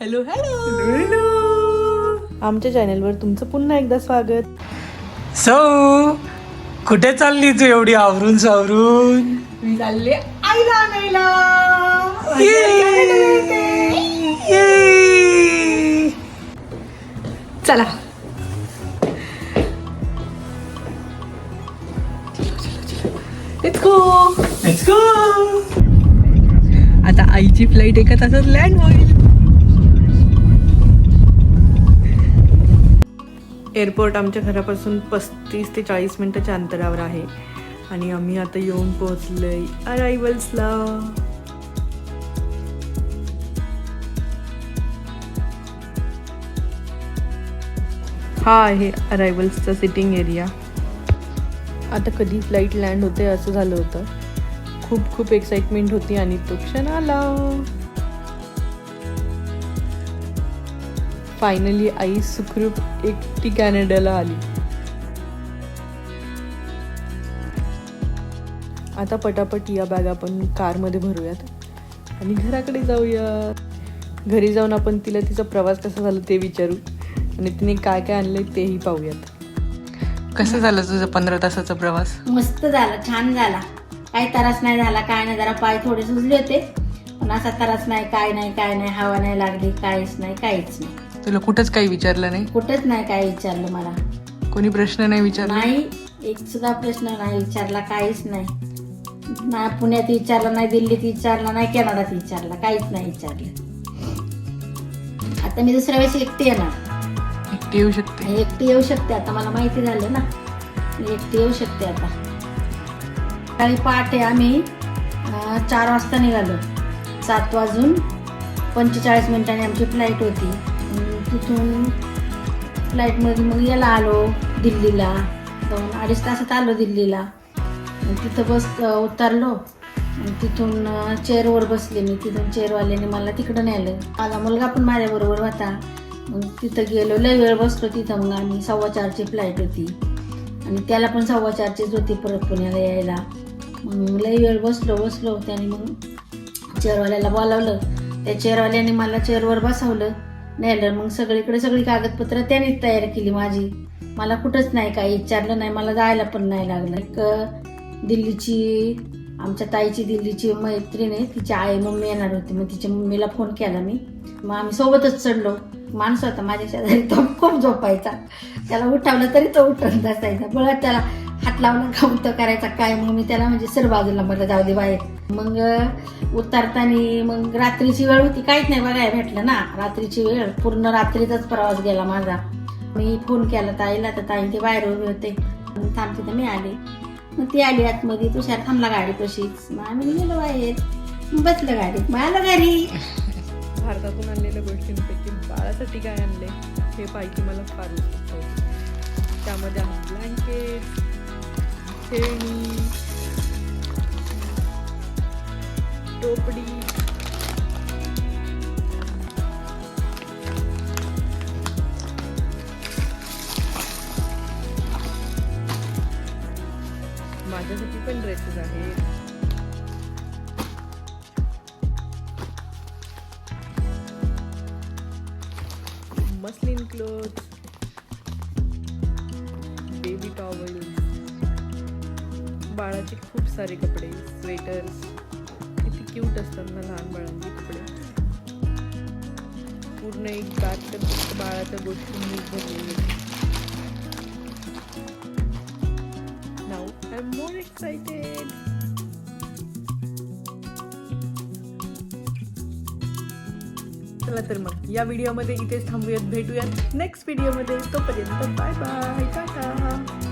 Hello hello hello आमच्या चॅनेलवर तुमचं पुन्हा एकदा स्वागत. सो कुठे चालली तू एवढी आवरून सावरून? मी चालले आईला आणायला. चला. Let's go. Let's go. आता आईची फ्लाईट एका तासात लँड होईल. एअरपोर्ट आमच्या घरापासून पस्तीस ते चाळीस मिनटाच्या अंतरावर आहे. आणि आम्ही आता येऊन पोहोचलोय अरायवल्सला हा आहे अरायवल्सचा सिटिंग एरिया आता कधी फ्लाईट लँड होते असं झालं होतं. खूप खूप एक्साइटमेंट होती आणि तो क्षण आला. फायनली आई सुखरूप एकटी कॅनडाला आली. आता पटापट या बॅग आपण कारमध्ये भरूयात. आणि घराकडे जाऊया. घरी जाऊन आपण तिला तिचा प्रवास कसा झाला ते विचारू. आणि तिने काय काय आणलंय तेही पाहूयात. कसं झालं तुझा पंधरा तासाचा प्रवास? मस्त झाला छान झाला. काही त्रास नाही झाला काय नाही जरा पाय थोडे सुजले होते. पण असा त्रास नाही काय नाही काय नाही हवा नाही लागली काहीच नाही काहीच नाही. तुला कुठंच काही विचारलं नाही? कुठंच नाही काय विचारलं मला. कोणी प्रश्न नाही विचारला? नाही एक सुद्धा प्रश्न नाही विचारला काहीच नाही. ना पुण्यात विचारला नाही दिल्लीत विचारला नाही कॅनडात विचारला काहीच नाही विचारलं. आता मी दुसऱ्या वेळेस एकटी येणार. एकटी येऊ शकते. आणि एकटी येऊ शकते आता मला माहिती झालं ना. मी एकटी येऊ शकते आता. सकाळी पहाटे आम्ही अं, चार वाजता निघालो. सात वाजून पंचेचाळीस मिनिटांनी आमची फ्लाईट होती. तिथून फ्लाईटमध्ये मग याला आलो दिल्लीला. दोन अडीच तासात आलो दिल्लीला. तिथं बस उतरलो. तिथून चेअरवर बसले मी. तिथून चेअरवाल्याने मला तिकडं नेलं माझा मुलगा पण माझ्याबरोबर होता. मग तिथं गेलो. लय वेळ बसलो तिथं मग आम्ही. सव्वा चारची फ्लाईट होती. आणि त्याला पण सव्वा चारचीच होती परत पुण्याला यायला. मग लय वेळ बसलो बसलो. त्याने मग चेअरवाल्याला बोलावलं. त्या चेअरवाल्याने मला चेअरवर बसवलं. नेलं मग सगळीकडे सगळी कागदपत्र त्यानेच तयार केली माझी. मला कुठंच नाही काही विचारलं नाही मला जायला पण नाही लागलं. एक दिल्लीची आमच्या ताईची दिल्लीची मैत्रीण आहे तिची आई मम्मी येणार होती मग तिच्या मम्मीला फोन केला मी. मग आम्ही सोबतच चढलो. माणूस होता माझ्या शेजारी तो खूप झोपायचा. त्याला उठावलं तरी तो उठून असायचा बळत त्याला हात लावला का तो करायचा काय? मग मी त्याला म्हणजे सर बाजूला म्हटलं जाऊ दे बाहेर. मग उतरताना मग रात्रीची वेळ होती. काहीच नाही बघायला भेटलं ना. रात्रीची वेळ पूर्ण रात्रीचाच प्रवास गेला माझा. मी फोन केला ताईला तर ताई ते बाहेर उभे होते. मग थांबते तर मी आले. मग ती आली आतमध्ये. तुषार थांबला गाडी कशीच मग आम्ही गेलो बाहेर. बसलं गाडीत. मग आलं घरी. भारतातून आणलेल्या गोष्टींपैकी बाळासाठी काय आणले हे पाहिजे मला फार त्यामध्ये ब्लँकेट खेळणी टोपडी. माझ्यासाठी पण ड्रेसेस आहेत. मस्लिन क्लोथ बेबी टॉवल बाळाचे खूप सारे कपडे स्वेटर्स किती क्यूट असतात ना लहान बाळांचे कपडे. पूर्ण एक बॅग तर फक्त बाळाच्या गोष्टींनी भरलेली now I am more excited चला तर मग या व्हिडिओमध्ये इथेच थांबूयात भेटूयात नेक्स्ट व्हिडिओमध्ये तोपर्यंत बाय बाय टाटा.